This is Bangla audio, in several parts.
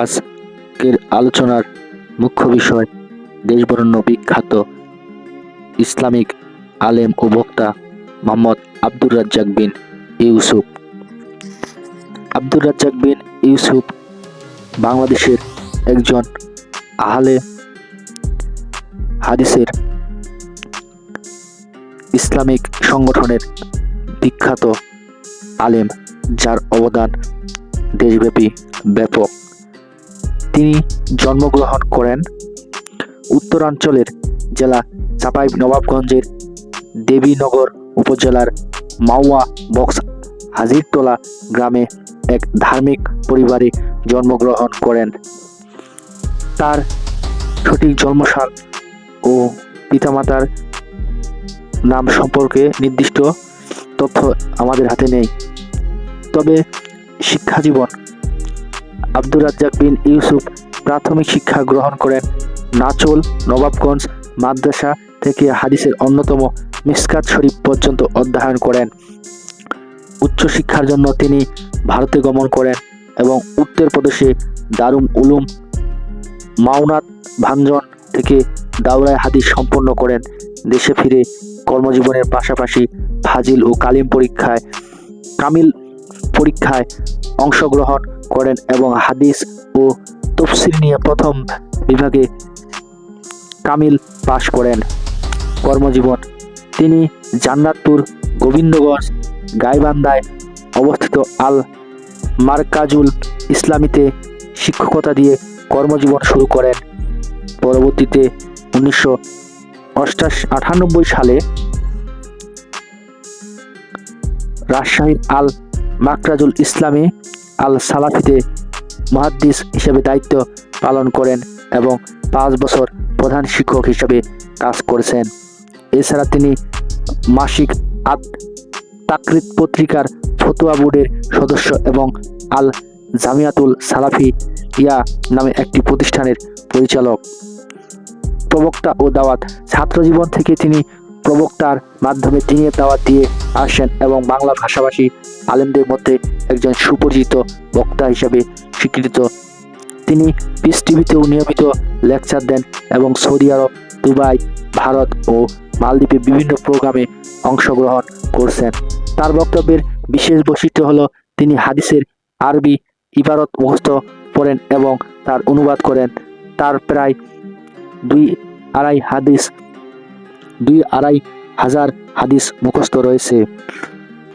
আজকের আলোচনার মুখ্য বিষয় দেশবরেণ্য বিখ্যাত ইসলামিক আলেম ও বক্তা মোহাম্মদ আব্দুর রাজ্জাক বিন ইউসুফ। আব্দুর রাজ্জাক বিন ইউসুফ বাংলাদেশের একজন আহলে হাদিসের ইসলামিক সংগঠনের বিখ্যাত আলেম, যার অবদান দেশব্যাপী, ব্যাপক। তিনি জন্মগ্রহণ করেন উত্তরাঞ্চলের জেলা চাঁপাই নবাবগঞ্জের দেবীনগর উপজেলার মাওয়া বক্স হাজিরটোলা গ্রামে এক ধার্মিক পরিবারে জন্মগ্রহণ করেন। তার সঠিক জন্মসাল ও পিতামাতার নাম সম্পর্কে নির্দিষ্ট তথ্য আমাদের হাতে নেই। তবে শিক্ষা জীবন আব্দুর রাজ্জাক বিন ইউসুফ প্রাথমিক শিক্ষা গ্রহণ করেন। নাচল, নবাবগঞ্জ মাদ্রাসা থেকে হাদিসের অন্যতম মিসকাত শরীফ পর্যন্ত অধ্যয়ন করেন। উচ্চশিক্ষার জন্য তিনি ভারতে গমন করেন এবং উত্তরপ্রদেশে দারুম উলুম, মাওনাত ভাঞ্জন থেকে দাওরায় হাদিস সম্পন্ন করেন। দেশে ফিরে কর্মজীবনের পাশাপাশি ফাজিল ও কালিম পরীক্ষায়, কামিল পরীক্ষায় অংশগ্রহণ করেন এবং হাদিস ও তফসিল নিয়ে প্রথম বিভাগে কামিল পাশ করেন। কর্মজীবন, তিনি জান্নাতপুর গোবিন্দগঞ্জ গাইবান্ধায় অবস্থিত আল মার্কাজুল ইসলামীতে শিক্ষকতা দিয়ে কর্মজীবন শুরু করেন। পরবর্তীতে উনিশশো সালে রাজশাহীর আল মাকরাজুল ইসলামী আল সালাফিতে মুহাদ্দিস হিসেবে দায়িত্ব পালন করেন এবং পাঁচ বছর প্রধান শিক্ষক হিসেবে কাজ করেছেন। এছাড়া তিনি মাসিক আদ তাকৃত পত্রিকার ফতুয়া বোর্ডের সদস্য এবং আল জামিয়াতুল সালাফি ইয়া নামে একটি প্রতিষ্ঠানের পরিচালক। প্রবক্তা ও দাওয়াত ছাত্রজীবন থেকে তিনি প্রবক্তার মাধ্যমে দিনের দাওয়াত দিয়ে আসেন এবং বাংলা ভাষাভাষী আলেমদের মধ্যে একজন সুপরিচিত বক্তা হিসেবে স্বীকৃত। তিনি পিস টিভিতেও নিয়মিত লেকচার দেন এবং সৌদি আরব, দুবাই, ভারত ও মালদ্বীপে বিভিন্ন প্রোগ্রামে অংশগ্রহণ করছেন। তার বক্তব্যের বিশেষ বৈশিষ্ট্য হলো, তিনি হাদিসের আরবি ইবারত মুখস্থ করেন এবং তার অনুবাদ করেন। তার প্রায় দুই আড়াই হাদিস দুই আড়াই হাজার হাদিস মুখস্থ রয়েছে।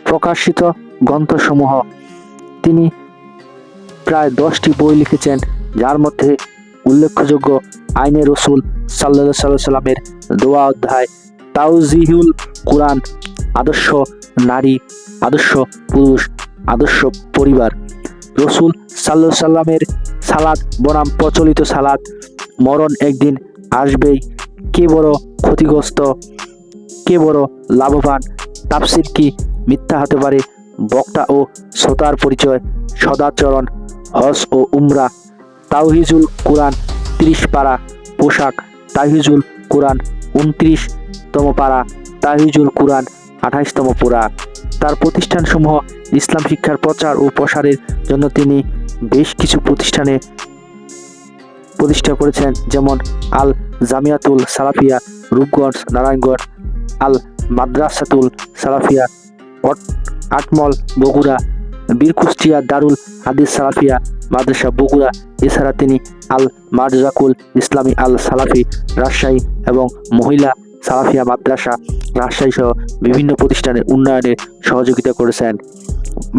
প্রকাশিত গ্রন্থসমূহ, তিনি প্রায় দশটি বই লিখেছেন, যার মধ্যে উল্লেখযোগ্য আইনে রসুল সাল্লা সাল্লাহ সাল্লামের দোয়া অধ্যায় তাউজিহুল কোরআন, আদর্শ নারী, আদর্শ পুরুষ, আদর্শ পরিবার, রসুল সাল্লা সাল্লামের সালাদ, বনাম প্রচলিত সালাদ, মরণ একদিন আসবেই। কে বড় ক্ষতিগ্রস্ত? কে বড় লাভবান? তাফসির কি মিথ্যা হতে পারে? বক্তা ও শ্রোতার পরিচয়, সদাচরণ, হজ ও উমরা। তাওহিজুল কোরআন তিরিশ পারা, পোশাক। তাহিজুল কোরআন উনত্রিশতম পারা তাহিজুল কোরআন আঠাইশতম পোড়া তার প্রতিষ্ঠানসমূহ ইসলাম শিক্ষার প্রচার ও প্রসারের জন্য তিনি বেশ কিছু প্রতিষ্ঠানে প্রতিষ্ঠা করেছেন, যেমন আল জামিয়াতুল সালাফিয়া, রূপগঞ্জ, নারায়ণগঞ্জ, আল মাদ্রাসাতুল সালাফিয়া আটমল, বগুড়া, বীরকুষ্টিয়া, দারুল হাদিস সালাফিয়া, মাদ্রাসা বগুড়া। এছাড়া তিনি আল মারজাকুল ইসলামী আল সালাফি রাজশাহী এবং মহিলা সালাফিয়া মাদ্রাসা রাজশাহী সহ বিভিন্ন প্রতিষ্ঠানের উন্নয়নে সহযোগিতা করেছেন।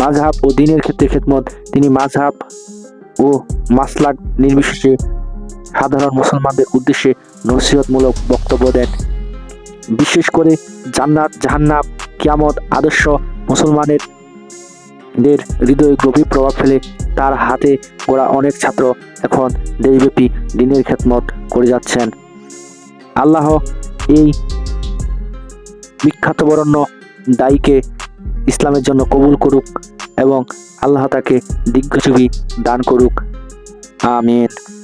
মাঝহাব ও দিনের ক্ষেত্রে খেদমত, তিনি মাঝহাব ও মাসলাক নির্বিশেষে সাধারণ মুসলমানদের উদ্দেশ্যে নসিহতমূলক বক্তব্য দেন। বিশেষ করে জান্নাত, জাহান্নাম, কিয়ামত আদর্শ মুসলমানের দের হৃদয়ে গভীর প্রভাব ফেলে তার হাতে গড়া অনেক ছাত্র এখন দেশব্যাপী দিনের খেদমত করে যাচ্ছেন। আল্লাহ এই বিখ্যাত বরণ্য দায়ীকে ইসলামের জন্য কবুল করুক এবং আল্লাহ তাকে দিগ্গজীবী দান করুক। আমিন।